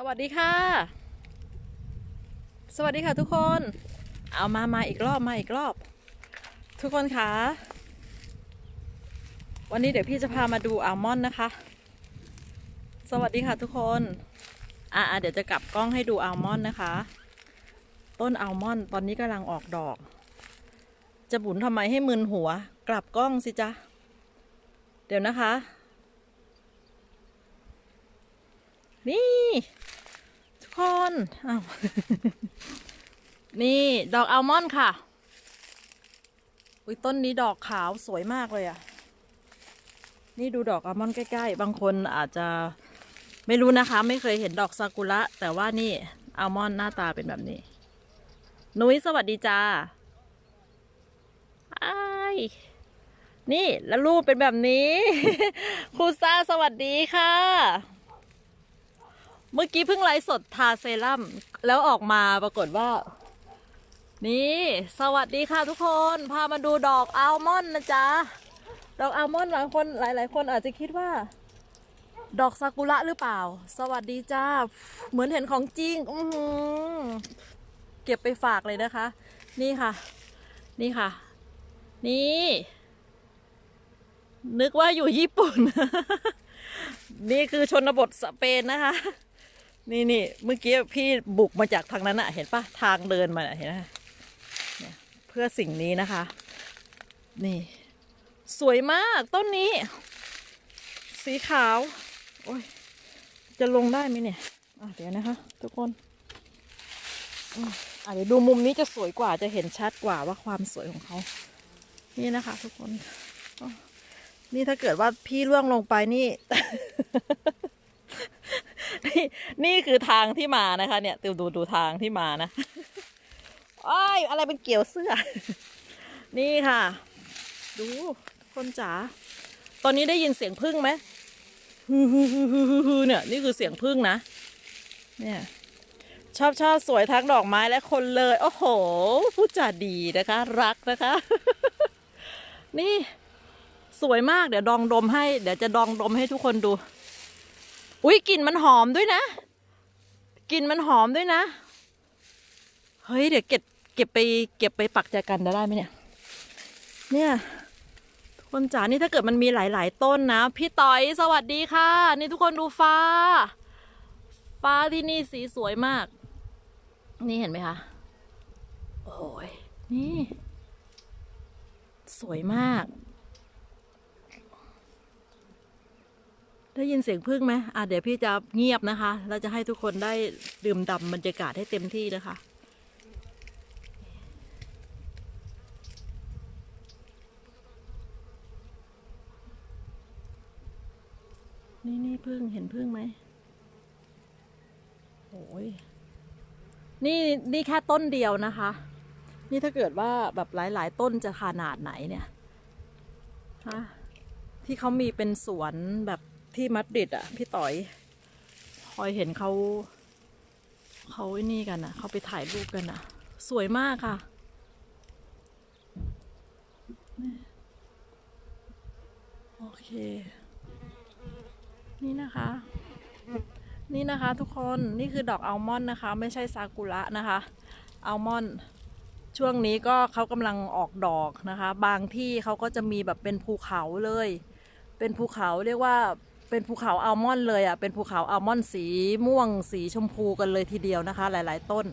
สวัสดีค่ะ สวัสดีค่ะทุกคน เอามามาอีกรอบมาอีกรอบ ทุกคนคะวันนี้เดี๋ยวพี่จะพามาดูอัลมอนด์นะคะ สวัสดีค่ะทุกคน อะๆเดี๋ยวจะกลับกล้องให้ดูอัลมอนด์นะคะ ต้นอัลมอนด์ตอนนี้กำลังออกดอก จะบุนทำไมให้มึนหัว กลับกล้องสิจ๊ะ เดี๋ยวนะคะ นี่ ทุกคนอ้าวนี่ดอกอัลมอนด์ค่ะ อุ้ยต้นนี้ดอกขาวสวยมากเลยอะ่ะ นี่ดูดอกอัลมอนด์ใกล้ๆ บางคนอาจจะไม่รู้นะคะ ไม่เคยเห็นดอกซากุระ แต่ว่านี่อัลมอนด์หน้าตาเป็นแบบนี้ นุ้ยสวัสดีจ้าไอ้นี่แล้วรูปเป็นแบบนี้ ครูซาสวัสดีค่ะ เมื่อกี้เพิ่งไลฟ์สดทาเซรั่มแล้วออกมาปรากฏว่า นี่ สวัสดีค่ะทุกคน พามาดูดอกอัลมอนด์นะจ๊ะ ดอกอัลมอนด์หลายคนหลาย ๆ คนอาจจะคิดว่า ดอกซากุระหรือเปล่า สวัสดีจ้า เหมือนเห็นของจริง อืเก็บไปฝากเลยนะคะ นี่ค่ะ นี่ค่ะ นี่ นึกว่าอยู่ญี่ปุ่น นี่คือชนบทสเปนนะคะ นี่นี่เมื่อกี้พี่บุกมาจากทางนั้นอะเห็นปะทางเดินมาเห็นไหมเพื่อสิ่งนี้นะคะ นี่ สวยมากต้นนี้ สีขาว โอ้ยจะลงได้ไหมเนี่ยเดี๋ยวนะคะ ทุกคนอะเดี๋ยวดูมุมนี้จะสวยกว่าจะเห็นชัดกว่าว่าความสวยของเขา นี่นะคะ ทุกคน นี่ถ้าเกิดว่าพี่ล่วงลงไปนี่ นี่นี่คือทางที่มานะคะเนี่ยดูดูดูทางที่มานะอ้ายอะไรเป็นเกี่ยวเสื้อ นี่ค่ะ ดูคนจ๋าตอนนี้ได้ยินเสียงพึ่งไหมฮือฮือฮือฮือฮือเนี่ยนี่คือเสียงพึ่งนะ เนี่ยชอบชอบสวยทั้งดอกไม้และคนเลย โอ้โหผู้จ่าดีนะคะ รักนะคะ นี่สวยมากเดี๋ยวดองดมให้ เดี๋ยวจะดองดมให้ทุกคนดู อุ้ยกลิ่นมันหอมด้วยนะกลิ่นมันหอมด้วยนะ เฮ้ยเดี๋ยวเก็บเก็บไป เก็บไปปักใจกันได้ไหมเนี่ย เนี่ยทุกคนจ๋านี่ถ้าเกิดมันมีหลาย ๆ ต้นนะ พี่ต่อยสวัสดีค่ะ นี่ทุกคนดูฟ้า ฟ้าที่นี่สีสวยมาก นี่เห็นไหมคะ โอ้ยนี่ สวยมาก ได้ยินเสียงพึ่งไหมอะเดี๋ยวพี่จะเงียบนะคะแล้วจะให้ทุกคนได้ดื่มด่ำบรรยากาศให้เต็มที่นะคะนี่นี่พึ่งเห็นพึ่งไหมโอ้ยนี่นี่แค่ต้นเดียวนะคะ นี่ถ้าเกิดว่าแบบหลาย ๆ ต้นจะขนาดไหนเนี่ยฮะที่เขามีเป็นสวนแบบ ที่มัดริดอะ พี่ต่อยคอยเห็นเขาเขาไอ้นี่กันอะ เขาไปถ่ายรูปกันอะ สวยมากค่ะ โอเค นี่นะคะ นี่นะคะทุกคนนี่คือดอกอัลมอนด์นะคะ ไม่ใช่ซากุระนะคะอัลมอนด์ช่วงนี้ก็เขากำลังออกดอกนะคะ บางที่เขาก็จะมีแบบเป็นภูเขาเลย เป็นภูเขาเรียกว่า เป็นภูเขาอัลมอนด์เลยอะ เป็นภูเขาอัลมอนด์สีม่วงสีชมพูกันเลยทีเดียวนะคะ หลาย ๆ ต้น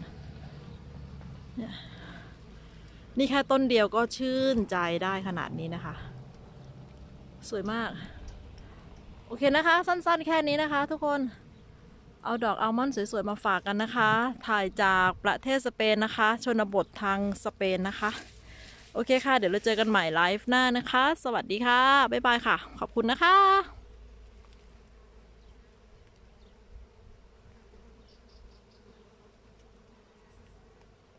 นี่ยนี่แค่ต้นเดียวก็ชื่นใจได้ขนาดนี้นะคะ สวยมาก โอเคนะคะ สั้นๆ แค่นี้นะคะ ทุกคน เอาดอกอัลมอนด์สวย ๆ มาฝากกันนะคะ ถ่ายจากประเทศสเปนนะคะ ชนบททางสเปนนะคะ โอเคค่ะ เดี๋ยวเราเจอกันใหม่ไลฟ์หน้านะคะ สวัสดีค่ะ บ๊ายบายค่ะ ขอบคุณนะคะ